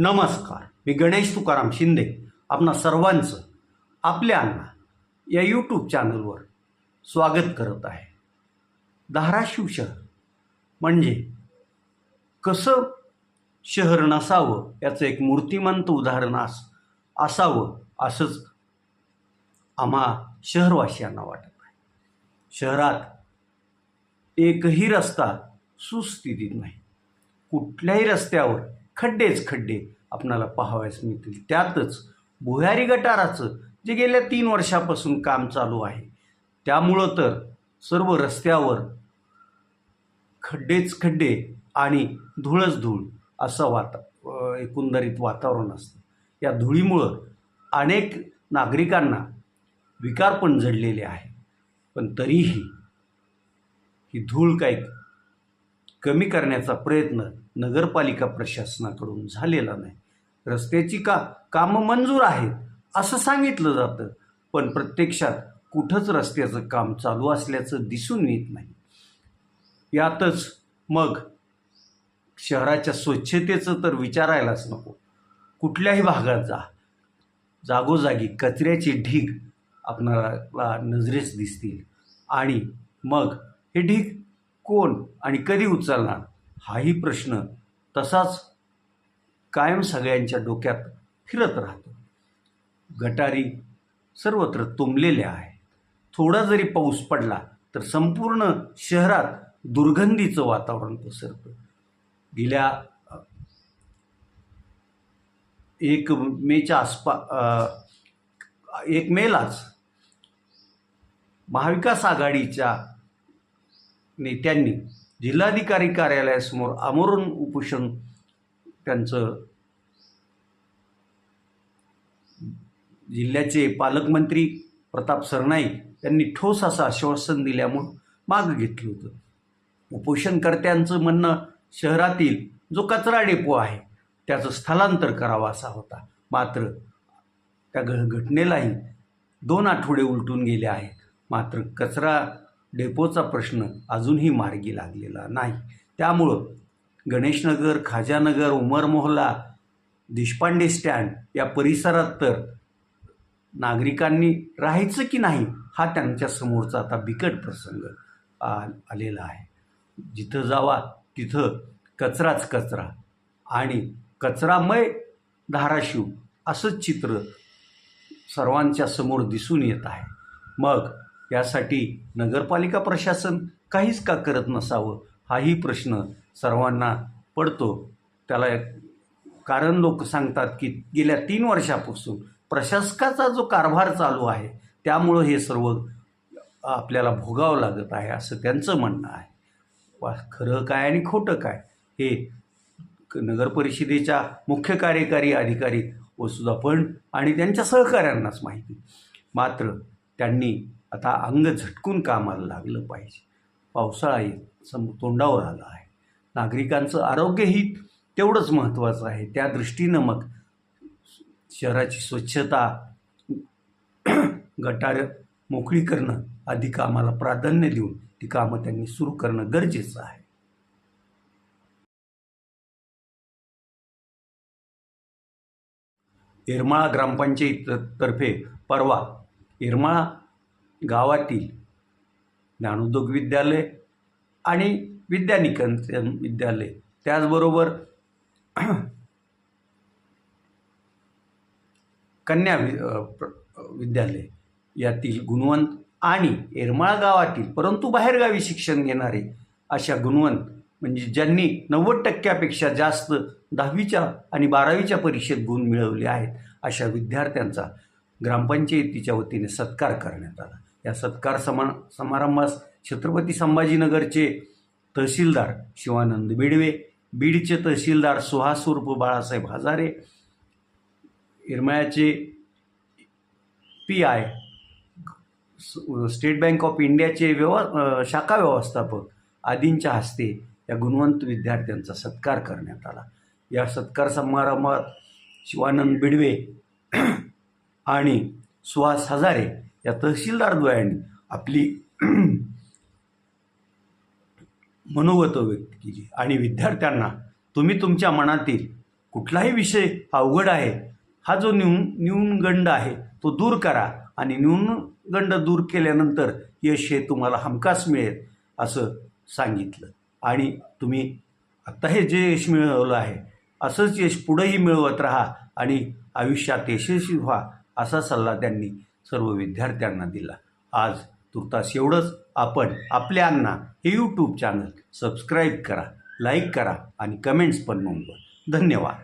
नमस्कार. मी गणेश तुकाराम शिंदे. आपणा सर्वांचं आपल्या अण्णा या यूट्यूब चॅनलवर स्वागत करत आहे. धाराशिव शहर म्हणजे कसं शहर नसावं याचं एक मूर्तिमंत उदाहरण अस असावं असंच आम्हा शहरवासियांना वाटत आहे. शहरात एकही रस्ता सुस्थितीत नाही. कुठल्याही रस्त्यावर खड्डेच खड्डे आपणाला पाहावयास मिळतील. त्यातच भुयारी गटाराचं जे गेल्या तीन वर्षापासून काम चालू आहे त्यामुळं तर सर्व रस्त्यावर खड्डेच खड्डे आणि धूळच धूळ असं वाता एकंदरीत वातावरण असतं. या धुळीमुळं अनेक नागरिकांना विकार पण जडलेले आहे पण तरीही ही धूळ काही कमी करण्याचा प्रयत्न नगरपालिका प्रशासनाकडून झालेला नाही. रस्त्याची का कामं मंजूर आहेत असं सांगितलं जातं पण प्रत्यक्षात कुठंच रस्त्याचं काम चालू असल्याचं दिसून येत नाही. यातच मग शहराच्या स्वच्छतेचं तर विचारायलाच नको. कुठल्याही भागात जा. जागोजागी कचऱ्याची ढीग आपणाला नजरेस दिसतील. आणि मग हे ढीग कोण आणि कधी उचलणार? हाही प्रश्न तसाच कायम सगळ्यांच्या डोक्यात फिरत राहतो. गटारी सर्वत्र तुंबलेल्या आहे थोडा जरी पाऊस पडला तर संपूर्ण शहरात दुर्गंधीचं वातावरण पसरतं. गेल्या एक मेच्या आसपा एक मेलाच महाविकास आघाडीच्या नेत्यांनी जिल्हाधिकारी कार्यालयासमोर आमरण उपोषण त्यांचं जिल्ह्याचे पालकमंत्री प्रताप सरनाईक यांनी ठोस असं आश्वासन दिल्यामुळं मागं घेतलं होतं. उपोषणकर्त्यांचं म्हणणं शहरातील जो कचरा डेपो आहे त्याचं स्थलांतर करावा असा होता. मात्र त्या घ घटनेलाही दोन आठवडे उलटून गेले आहेत. मात्र कचरा डेपोचा प्रश्न अजूनही मार्गी लागलेला नाही. त्यामुळं गणेशनगर खाजानगर उमर मोहल्ला देशपांडे स्टँड या परिसरात तर नागरिकांनी राहायचं की नाही हा त्यांच्या समोरचा आता बिकट प्रसंग आ आलेला आहे. जिथं जावा तिथं कचराच कचरा आणि कचरामय धाराशिव असंच चित्र सर्वांच्या समोर दिसून येत आहे. मग यासाठी नगरपालिका प्रशासन काहीच का करत नसावं? हाही प्रश्न सर्वांना पडतो. त्याला कारण लोक सांगतात की गेल्या तीन वर्षापासून प्रशासकाचा जो कारभार चालू आहे त्यामुळं हे सर्व आपल्याला भोगावं लागत आहे असं त्यांचं म्हणणं आहे. वा खरं काय आणि खोटं काय? हे क- नगरपरिषदेच्या मुख्य कार्यकारी अधिकारी वसुधा पण आणि त्यांच्या सहकाऱ्यांनाच माहिती. मात्र त्यांनी आता अंग झटकून कामाला लागलं पाहिजे. पावसाळा येत सम तोंडावर आला आहे. नागरिकांचं आरोग्यही तेवढंच महत्त्वाचं आहे. त्या दृष्टीनं मग शहराची स्वच्छता गटार मोकळी करणं आदी कामाला प्राधान्य देऊन ती कामं त्यांनी सुरू करणं गरजेचं आहे. येरमाळा ग्रामपंचायत तर्फे परवा येरमाळा गावातील ज्ञानोद्योग विद्यालय आणि विद्यानिकेतन विद्यालय. त्याचबरोबर कन्या वि प्र- विद्यालय. यातील गुणवंत आणि येरमाळा गावातील परंतु बाहेरगावी शिक्षण घेणारे अशा गुणवंत म्हणजे ज्यांनी नव्वद टक्क्यापेक्षा जास्त दहावीच्या आणि बारावीच्या परीक्षेत गुण मिळवले आहेत अशा विद्यार्थ्यांचा ग्रामपंचायतीच्या वतीने सत्कार करण्यात आला. या सत्कार समा समारंभास छत्रपती संभाजीनगरचे तहसीलदार शिवानंद बिडवे बीडचे तहसीलदार सुहास उर्फ Balasaheb Hazare इरमळ्याचे P I State Bank of इंडियाचे व्यव शाखा व्यवस्थापक आदींच्या हस्ते या गुणवंत विद्यार्थ्यांचा सत्कार करण्यात आला. या सत्कार समारंभात शिवानंद बिडवे आणि सुहास हजारे या तहसीलदार द्वयांनी आपली मनोगत व्यक्त केली. आणि विद्यार्थ्यांना तुम्ही तुमच्या मनातील कुठलाही विषय हा अवघड आहे हा जो न्यून न्यूनगंड आहे तो दूर करा आणि न्यूनगंड दूर केल्यानंतर यश हे तुम्हाला हमखास मिळेल असं सांगितलं. आणि तुम्ही आत्ता हे जे यश मिळवलं आहे असंच यश पुढंही मिळवत राहा आणि आयुष्यात यशस्वी व्हा असा सल्ला त्यांनी सर्व विद्यार्थ्यांना दिला. आज तुर्तास एवढंच. आपण आपल्या अण्णा हे यूट्यूब चॅनल सबस्क्राईब करा लाईक करा आणि कमेंट्स पण नोंदवा. धन्यवाद.